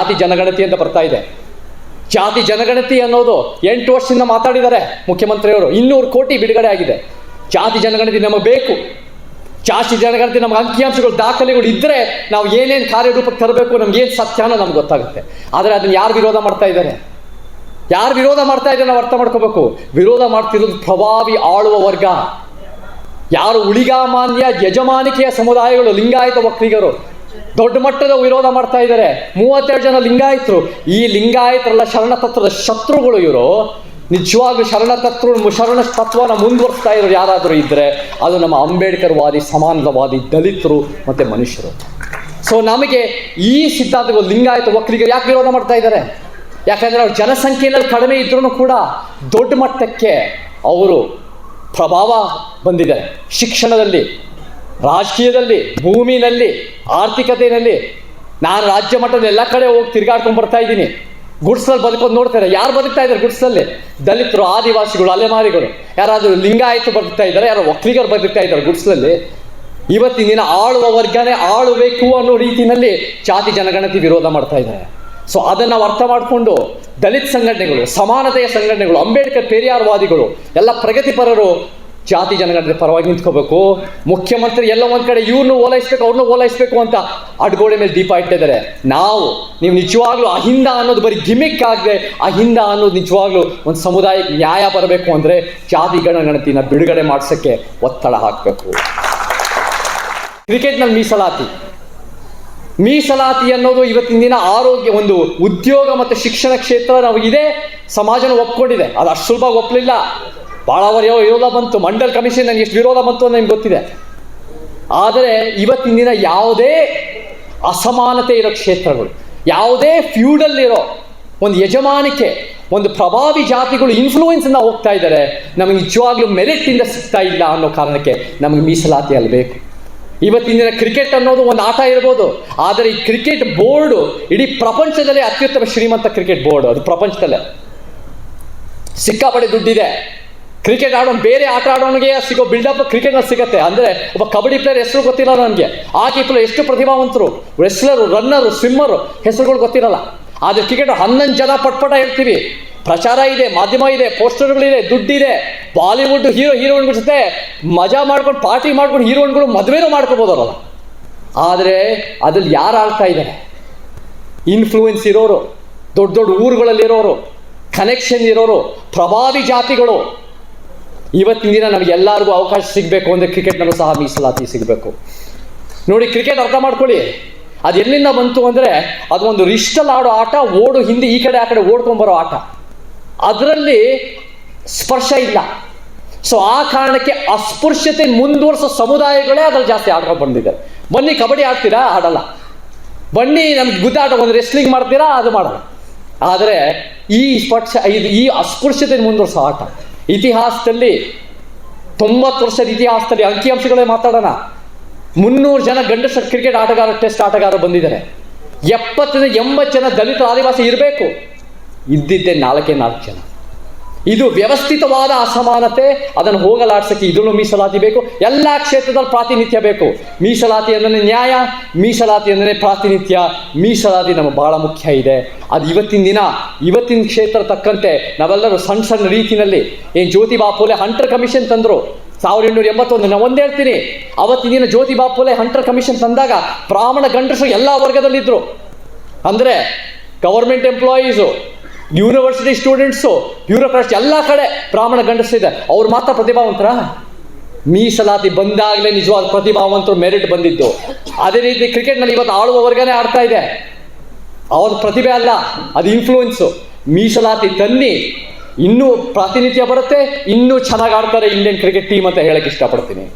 ಜಾತಿ ಜನಗಣತಿ ಅಂತ ಬರ್ತಾ ಇದೆ. ಜಾತಿ ಜನಗಣತಿ ಅನ್ನೋದು ಎಂಟು ವರ್ಷದಿಂದ ಮಾತಾಡಿದ್ದಾರೆ ಮುಖ್ಯಮಂತ್ರಿಯವರು. ಇನ್ನೂರು ಕೋಟಿ ಬಿಡುಗಡೆ ಆಗಿದೆ. ಜಾತಿ ಜನಗಣತಿ ನಮಗೆ ಬೇಕು. ಜಾತಿ ಜನಗಣತಿ ನಮಗೆ ಅಂಕಿಅಂಶಗಳು, ದಾಖಲೆಗಳು ಇದ್ದರೆ ನಾವು ಏನೇನು ಕಾರ್ಯರೂಪಕ್ಕೆ ತರಬೇಕು ನಮ್ಗೆ ಏನು ಸತ್ಯ ಅನ್ನೋ ನಮ್ಗೆ ಗೊತ್ತಾಗುತ್ತೆ. ಆದರೆ ಅದನ್ನು ಯಾರು ವಿರೋಧ ಮಾಡ್ತಾ ಇದ್ದಾರೆ? ಯಾರು ವಿರೋಧ ಮಾಡ್ತಾ ಇದ್ದಾರೆ ನಾವು ಅರ್ಥ ಮಾಡ್ಕೋಬೇಕು. ವಿರೋಧ ಮಾಡ್ತಿರೋದು ಪ್ರಭಾವಿ ಆಳುವ ವರ್ಗ. ಯಾರು ಉಳಿಗಾಮಾನ್ಯ ಯಜಮಾನಿಕೆಯ ಸಮುದಾಯಗಳು, ಲಿಂಗಾಯತ ಒಕ್ಕಲಿಗರು ದೊಡ್ಡ ಮಟ್ಟದ ವಿರೋಧ ಮಾಡ್ತಾ ಇದ್ದಾರೆ. ಮೂವತ್ತೆರಡು ಜನ ಲಿಂಗಾಯತರು. ಈ ಲಿಂಗಾಯತರೆಲ್ಲ ಶರಣ ತತ್ವದ ಶತ್ರುಗಳು ಇವರು. ನಿಜವಾಗ್ಲೂ ಶರಣ ತತ್ವ ಶರಣ ತತ್ವನ ಮುಂದುವರಿಸ್ತಾ ಇರೋರು ಯಾರಾದರೂ ಇದ್ದರೆ ಅದು ನಮ್ಮ ಅಂಬೇಡ್ಕರ್ ವಾದಿ ಸಮಾನವಾದಿ ದಲಿತರು ಮತ್ತು ಮನುಷ್ಯರು. ಸೊ ನಮಗೆ ಈ ಸಿದ್ಧಾಂತಗಳು, ಲಿಂಗಾಯತ ಒಕ್ಕಲಿಗರು ಯಾಕೆ ವಿರೋಧ ಮಾಡ್ತಾ ಇದ್ದಾರೆ? ಯಾಕಂದರೆ ಅವ್ರ ಜನಸಂಖ್ಯೆಯಲ್ಲಿ ಕಡಿಮೆ ಇದ್ರೂ ಕೂಡ ದೊಡ್ಡ ಮಟ್ಟಕ್ಕೆ ಅವರು ಪ್ರಭಾವ ಬಂದಿದೆ ಶಿಕ್ಷಣದಲ್ಲಿ ರಾಜಕೀಯದಲ್ಲಿ ಭೂಮಿನಲ್ಲಿ ಆರ್ಥಿಕತೆಯಲ್ಲಿ ನಾನು ರಾಜ್ಯ ಮಟ್ಟದ ಎಲ್ಲ ಕಡೆ ಹೋಗಿ ತಿರ್ಗಾಡ್ಕೊಂಡು ಬರ್ತಾ ಇದ್ದೀನಿ. ಗುಡ್ಸಲ್ಲಿ ಬದುಕೋದು ನೋಡ್ತಾರೆ ಯಾರು ಬದುಕ್ತಾ ಇದ್ದಾರೆ ಗುಡ್ಸಲ್ಲಿ ದಲಿತರು, ಆದಿವಾಸಿಗಳು, ಅಲೆಮಾರಿಗಳು. ಯಾರಾದರೂ ಲಿಂಗಾಯತು ಬದುಕ್ತಾ ಇದ್ದಾರೆ, ಯಾರು ಒಕ್ಕಲಿಗರು ಬದುಕ್ತಾ ಇದ್ದಾರೆ ಗುಡ್ಸಲ್ಲಿ ಇವತ್ತಿನ ದಿನ ಆಳುವ ವರ್ಗನೇ ಆಳಬೇಕು ಅನ್ನೋ ರೀತಿಯಲ್ಲಿ ಜಾತಿ ಜನಗಣತಿ ವಿರೋಧ ಮಾಡ್ತಾ ಇದ್ದಾರೆ. ಸೊ ಅದನ್ನು ಅರ್ಥ ಮಾಡಿಕೊಂಡು ದಲಿತ ಸಂಘಟನೆಗಳು, ಸಮಾನತೆಯ ಸಂಘಟನೆಗಳು, ಅಂಬೇಡ್ಕರ್ ಪೆರಿಯಾರ್ವಾದಿಗಳು ಎಲ್ಲ ಪ್ರಗತಿಪರರು ಜಾತಿ ಜನಗಣದ ಪರವಾಗಿ ನಿಂತ್ಕೋಬೇಕು. ಮುಖ್ಯಮಂತ್ರಿ ಎಲ್ಲ ಒಂದು ಕಡೆ ಇವ್ರನ್ನೂ ಓಲೈಸ್ಬೇಕು ಅವ್ರನ್ನೂ ಓಲೈಸ್ಬೇಕು ಅಂತ ಅಡ್ಗೋಡೆ ಮೇಲೆ ದೀಪ ಇಟ್ಟಿದ್ದಾರೆ ನಾವು, ನೀವು ನಿಜವಾಗ್ಲೂ ಅಹಿಂದ ಅನ್ನೋದು ಬರೀ ಗಿಮಿಕ್ ಆಗದೆ ಅಹಿಂದ ಅನ್ನೋದು ನಿಜವಾಗ್ಲೂ ಒಂದು ಸಮುದಾಯಕ್ಕೆ ನ್ಯಾಯ ಬರಬೇಕು ಅಂದರೆ ಜಾತಿ ಗಣಗಣತಿನ ಬಿಡುಗಡೆ ಮಾಡಿಸೋಕ್ಕೆ ಒತ್ತಡ ಹಾಕಬೇಕು. ಕ್ರಿಕೆಟ್ನಲ್ಲಿ ಮೀಸಲಾತಿ. ಮೀಸಲಾತಿ ಅನ್ನೋದು ಇವತ್ತಿನ ದಿನ ಆರೋಗ್ಯ ಒಂದು ಉದ್ಯೋಗ ಮತ್ತು ಶಿಕ್ಷಣ ಕ್ಷೇತ್ರ ನಾವು ಇದೆ, ಸಮಾಜನ ಒಪ್ಕೊಂಡಿದೆ. ಅದು ಅಷ್ಟು ಸುಲಭ ಒಪ್ಪಲಿಲ್ಲ ಭಾಳ ಯಾವ ವಿರೋಧ ಬಂತು. ಮಂಡಲ್ ಕಮಿಷನ್ ನನಗೆ ಎಷ್ಟು ವಿರೋಧ ಬಂತು ಅಂತ ನಿಮ್ಗೆ ಗೊತ್ತಿದೆ. ಆದರೆ ಇವತ್ತಿನ ದಿನ ಯಾವುದೇ ಅಸಮಾನತೆ ಇರೋ ಕ್ಷೇತ್ರಗಳು, ಯಾವುದೇ ಫ್ಯೂಡಲ್ಲಿರೋ ಒಂದು ಯಜಮಾನಿಕೆ, ಒಂದು ಪ್ರಭಾವಿ ಜಾತಿಗಳು ಇನ್ಫ್ಲೂಯೆನ್ಸಿಂದ ಹೋಗ್ತಾ ಇದ್ದಾರೆ, ನಮಗೆ ನಿಜವಾಗ್ಲೂ ಮೆರಿಟಿಂದ ಸಿಗ್ತಾ ಇಲ್ಲ ಅನ್ನೋ ಕಾರಣಕ್ಕೆ ನಮಗೆ ಮೀಸಲಾತಿ ಅಲ್ಲಿ ಬೇಕು ಇವತ್ತಿನ ದಿನ ಕ್ರಿಕೆಟ್ ಅನ್ನೋದು ಒಂದು ಆಟ ಇರ್ಬೋದು. ಆದರೆ ಈ ಕ್ರಿಕೆಟ್ ಬೋರ್ಡು ಇಡೀ ಪ್ರಪಂಚದಲ್ಲೇ ಅತ್ಯುತ್ತಮ ಶ್ರೀಮಂತ ಕ್ರಿಕೆಟ್ ಬೋರ್ಡ್ ಅದು ಪ್ರಪಂಚದಲ್ಲೇ. ಸಿಕ್ಕಾಪಡೆ ದುಡ್ಡಿದೆ. ಕ್ರಿಕೆಟ್ ಆಡೋನು ಬೇರೆ ಆಟ ಆಡೋನಿಗೆ ಸಿಗೋ ಬಿಲ್ಡಪ್ ಕ್ರಿಕೆಟ್ನಲ್ಲಿ ಸಿಗುತ್ತೆ. ಅಂದರೆ ಒಬ್ಬ ಕಬಡ್ಡಿ ಪ್ಲೇಯರ್ ಹೆಸರು ಗೊತ್ತಿಲ್ಲ ನನಗೆ. ಆ ಪ್ಲೇಯರ್ ಎಷ್ಟು ಪ್ರತಿಭಾವಂತರು? ರೆಸ್ಲರು ರನ್ನರು ಸ್ವಿಮ್ಮರು ಹೆಸರುಗಳು ಗೊತ್ತಿರಲ್ಲ. ಆದರೆ ಕ್ರಿಕೆಟ್ ಹನ್ನೊಂದು ಜನ ಪಟ್ಪಟ ಹೇಳ್ತೀವಿ ಪ್ರಚಾರ ಇದೆ, ಮಾಧ್ಯಮ ಇದೆ, ಪೋಸ್ಟರ್ಗಳಿದೆ, ದುಡ್ಡಿದೆ. ಬಾಲಿವುಡ್ ಹೀರೋ ಹೀರೋಯಿನ್ಗಳ ಜೊತೆ ಮಜಾ ಮಾಡ್ಕೊಂಡು ಪಾರ್ಟಿ ಮಾಡ್ಕೊಂಡು ಹೀರೋಯಿನ್ಗಳು ಮದುವೆನೂ ಮಾಡ್ಕೋಬೋದಲ್ಲ. ಆದರೆ ಅದ್ರಲ್ಲಿ ಯಾರು ಆಡ್ತಾ ಇದ್ದಾರೆ ಇನ್ಫ್ಲೂಯೆನ್ಸ್ ಇರೋರು, ದೊಡ್ಡ ದೊಡ್ಡ ಊರುಗಳಲ್ಲಿರೋರು ಕನೆಕ್ಷನ್ ಇರೋರು, ಪ್ರಭಾವಿ ಜಾತಿಗಳು. ಇವತ್ತಿನ ದಿನ ನಮಗೆ ಎಲ್ಲರಿಗೂ ಅವಕಾಶ ಸಿಗಬೇಕು ಅಂದರೆ ಕ್ರಿಕೆಟ್ನಲ್ಲೂ ಸಹ ಮೀಸಲಾತಿ ಸಿಗಬೇಕು. ನೋಡಿ, ಕ್ರಿಕೆಟ್ ಅರ್ಥ ಮಾಡ್ಕೊಳ್ಳಿ. ಅದು ಎಲ್ಲಿಂದ ಬಂತು ಅಂದರೆ ಅದು ಒಂದು ರಿಸ್ಟಲ್ ಆಡೋ ಆಟ, ಓಡು ಹಿಂದೆ ಈ ಕಡೆ ಆ ಕಡೆ ಓಡ್ಕೊಂಬರೋ ಆಟ. ಅದರಲ್ಲಿ ಸ್ಪರ್ಶ ಇಲ್ಲ. ಸೊ ಆ ಕಾರಣಕ್ಕೆ ಅಸ್ಪೃಶ್ಯತೆ ಮುಂದುವರಿಸೋ ಸಮುದಾಯಗಳೇ ಅದ್ರಲ್ಲಿ ಜಾಸ್ತಿ ಆಡ್ಕೊಂಡು ಬಂದಿದ್ದಾರೆ ಬನ್ನಿ, ಕಬಡ್ಡಿ ಆಡ್ತೀರಾ? ಆಡಲ್ಲ. ಬನ್ನಿ, ನಮ್ಗೆ ಗುದ್ದಾಟ ಒಂದು ರೆಸ್ಲಿಂಗ್ ಮಾಡ್ತೀರಾ? ಅದು ಮಾಡಲ್ಲ. ಆದರೆ ಈ ಸ್ಪರ್ಶ ಇದು ಈ ಅಸ್ಪೃಶ್ಯತೆ ಮುಂದುವರಿಸೋ ಆಟ. ಇತಿಹಾಸದಲ್ಲಿ ತೊಂಬತ್ತು ವರ್ಷದ ಇತಿಹಾಸದಲ್ಲಿ ಅಂಕಿಅಂಶಗಳೇ ಮಾತಾಡೋಣ. ಮುನ್ನೂರು ಜನ ಗಂಡಸರು ಕ್ರಿಕೆಟ್ ಆಟಗಾರ ಟೆಸ್ಟ್ ಆಟಗಾರ ಬಂದಿದ್ದಾರೆ. ಎಪ್ಪತ್ತರಿಂದ ಎಂಬತ್ತು ಜನ ದಲಿತ ಆದಿವಾಸಿ ಇರಬೇಕು. ಇದ್ದಿದ್ದೆ ನಾಲ್ಕೇ ನಾಲ್ಕು ಜನ. ಇದು ವ್ಯವಸ್ಥಿತವಾದ ಅಸಮಾನತೆ, ಅದನ್ನು ಹೋಗಲಾಡ್ಸಕ್ಕೆ ಇದನ್ನು ಮೀಸಲಾತಿ ಬೇಕು. ಎಲ್ಲ ಕ್ಷೇತ್ರದಲ್ಲಿ ಪ್ರಾತಿನಿಧ್ಯ ಬೇಕು. ಮೀಸಲಾತಿ ಅಂದರೆ ನ್ಯಾಯ, ಮೀಸಲಾತಿ ಅಂದರೆ ಪ್ರಾತಿನಿಧ್ಯ. ಮೀಸಲಾತಿ ನಮಗೆ ಬಹಳ ಮುಖ್ಯ ಇದೆ. ಅದು ಇವತ್ತಿನ ದಿನ, ಇವತ್ತಿನ ಕ್ಷೇತ್ರ ತಕ್ಕಂತೆ ನಾವೆಲ್ಲರೂ ಸಣ್ಣ ಸಣ್ಣ ರೀತಿಯಲ್ಲಿ, ಏನು ಜ್ಯೋತಿ ಬಾಪುಲೆ ಹಂಟರ್ ಕಮಿಷನ್ ತಂದರು. ಸಾವಿರದ ಎಂಟುನೂರ ಎಂಬತ್ತೊಂದು ನಾನು ಒಂದೇ ಹೇಳ್ತೀನಿ. ಅವತ್ತಿನ ದಿನ ಜ್ಯೋತಿ ಬಾಪುಲೆ ಹಂಟರ್ ಕಮಿಷನ್ ತಂದಾಗ ಬ್ರಾಹ್ಮಣ ಗಂಡಸರು ಎಲ್ಲ ವರ್ಗದಲ್ಲಿದ್ದರು ಅಂದರೆ government employees university students bureaucrats ಎಲ್ಲ ಕಡೆ ಬ್ರಾಹ್ಮಣ ಗಂಡಸಿದೆ ಅವ್ರು ಮಾತ್ರ ಪ್ರತಿಭಾವಂತರ? ಮೀಸಲಾತಿ ಬಂದಾಗಲೇ ನಿಜವಾದ ಪ್ರತಿಭಾವಂತರು ಮೆರಿಟ್ ಬಂದಿದ್ದು. ಅದೇ ರೀತಿ ಕ್ರಿಕೆಟ್ನಲ್ಲಿ ಇವತ್ತು ಆಳುವ ವರ್ಗನೇ ಆಡ್ತಾ ಇದೆ. ಅವ್ರ ಪ್ರತಿಭೆ ಅಲ್ಲ, ಅದು ಇನ್ಫ್ಲೂಯೆನ್ಸು ಮೀಸಲಾತಿ ತನ್ನಿ, ಇನ್ನೂ ಪ್ರಾತಿನಿಧ್ಯ ಬರುತ್ತೆ, ಇನ್ನೂ ಚೆನ್ನಾಗಿ ಆಡ್ತಾರೆ ಇಂಡಿಯನ್ ಕ್ರಿಕೆಟ್ ಟೀಮ್ ಅಂತ ಹೇಳಕ್ಕೆ ಇಷ್ಟಪಡ್ತೀನಿ.